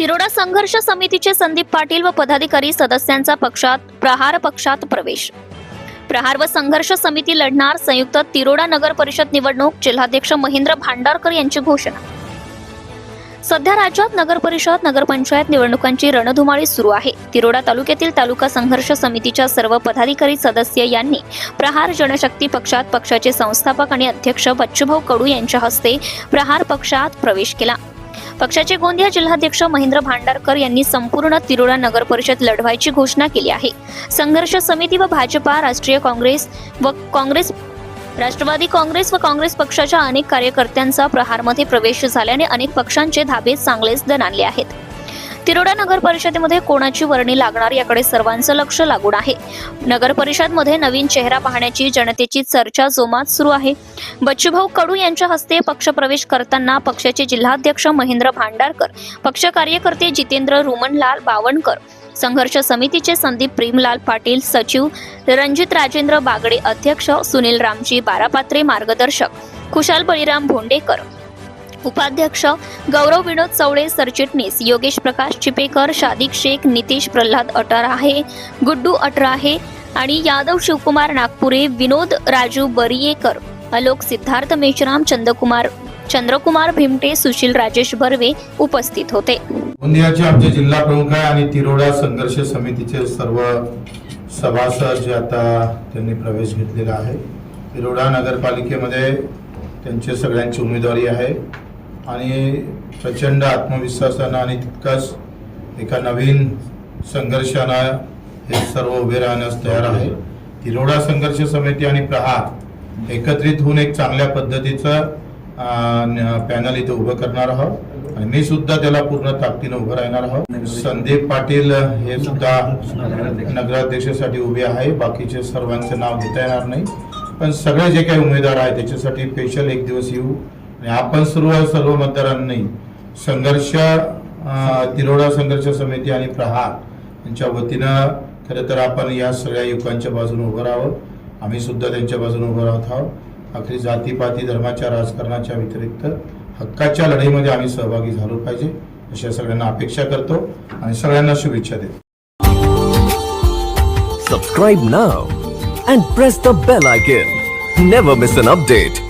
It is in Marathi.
तिरोडा संघर्ष समितीचे संदीप पाटील व पदाधिकारी सदस्यांचा पक्षात प्रहार पक्षात प्रवेश. प्रहार व संघर्ष समिती लढणार संयुक्त तिरोडा नगर परिषद निवडणूक जिल्हाध्यक्ष महेंद्र भांडारकर यांची घोषणा. सध्या राज्यात नगर परिषद नगरपंचायत निवडणुकांची रणधुमाळी सुरू आहे. तिरोडा तालुक्यातील तालुका संघर्ष समितीच्या सर्व पदाधिकारी सदस्य यांनी प्रहार जनशक्ती पक्षात पक्षाचे संस्थापक आणि अध्यक्ष बच्चूभाऊ कडू यांच्या हस्ते प्रहार पक्षात प्रवेश केला. पक्षाचे गोंदिया जिल्हाध्यक्ष महेंद्र भांडारकर यांनी संपूर्ण तिरोडा नगर परिषद लढवायची घोषणा केली आहे. संघर्ष समिती व भाजपा राष्ट्रीय काँग्रेस व काँग्रेस राष्ट्रवादी काँग्रेस व काँग्रेस पक्षाच्या अनेक कार्यकर्त्यांचा प्रहारमध्ये प्रवेश झाल्याने अनेक पक्षांचे धाबे चांगलेच दणाणले आहेत. तिरोडा नगर परिषदेमध्ये कोणाची वर्णी लागणार याकडे सर्वांचं लक्ष लागून आहे. नगर परिषदमध्ये नवीन चेहरा पाहण्याची जनतेची चर्चा जोमात सुरू आहे. बच्चूभाऊ कडू यांच्या हस्ते पक्षप्रवेश करताना पक्षाचे जिल्हाध्यक्ष महेंद्र भांडारकर पक्ष कार्यकर्ते जितेंद्र रुमनलाल बावणकर संघर्ष समितीचे संदीप प्रेमलाल पाटील सचिव रणजित राजेंद्र बागडे अध्यक्ष सुनील रामजी बारापात्रे मार्गदर्शक खुशाल बळीराम भोंडेकर उपाध्यक्ष गौरव विनोद चवळे सरचिटणीस योगेश प्रकाश चिपेकर शादिक शेख नितेश प्रल्हाद अटराहे गुड्डू अटराहे आणि यादव शिवकुमार नागपुरे विनोद राजू बरियेकर अलोक सिद्धार्थ मेश्राम चंद्रकुमार चंद्रकुमार भिमटे सुशील राजेश बर्वे उपस्थित होते. गोंदियाचे आमचे जिल्हा प्रमुख आहे आणि तिरोडा संघर्ष समितीचे सर्व सभासद जे आता त्यांनी प्रवेश घेतलेला आहे. तिरोडा नगरपालिकेमध्ये त्यांचे सगळ्यांची उमेदवारी आहे. आणि प्रचंड आत्मविश्वासानं आणि तितकाच एका नवीन संघर्षानं हे सर्व उभे राहण्यास तयार आहे. तिरोडा संघर्ष समिती आणि प्रहार एकत्रित होऊन एक चांगल्या पद्धतीचं पॅनल इथे उभं करणार आहोत. आणि मी सुद्धा त्याला पूर्ण ताकदीनं उभं राहणार आहोत. संदीप पाटील हे सुद्धा नगराध्यक्षासाठी उभे आहे. बाकीचे सर्वांचे नाव घेता येणार नाही. पण सगळे जे काही उमेदवार आहेत त्याच्यासाठी स्पेशल एक दिवस येऊ. आणि आपण सर्व सर्व मतदारांनी. संघर्ष तिरोडा संघर्ष समिती आणि प्रहार यांच्या वतीनं खरं तर आपण या सगळ्या युवकांच्या बाजूने उभं राहावं. आम्ही सुद्धा त्यांच्या बाजूने उभं राहत आहोत. आखरी जातीपाती धर्माच्या राजकारणाच्या व्यतिरिक्त हक्काच्या लढाईमध्ये आम्ही सहभागी झालो पाहिजे. अशा सगळ्यांना अपेक्षा करतो आणि सगळ्यांना शुभेच्छा देतो. Subscribe now and press the bell icon never miss an update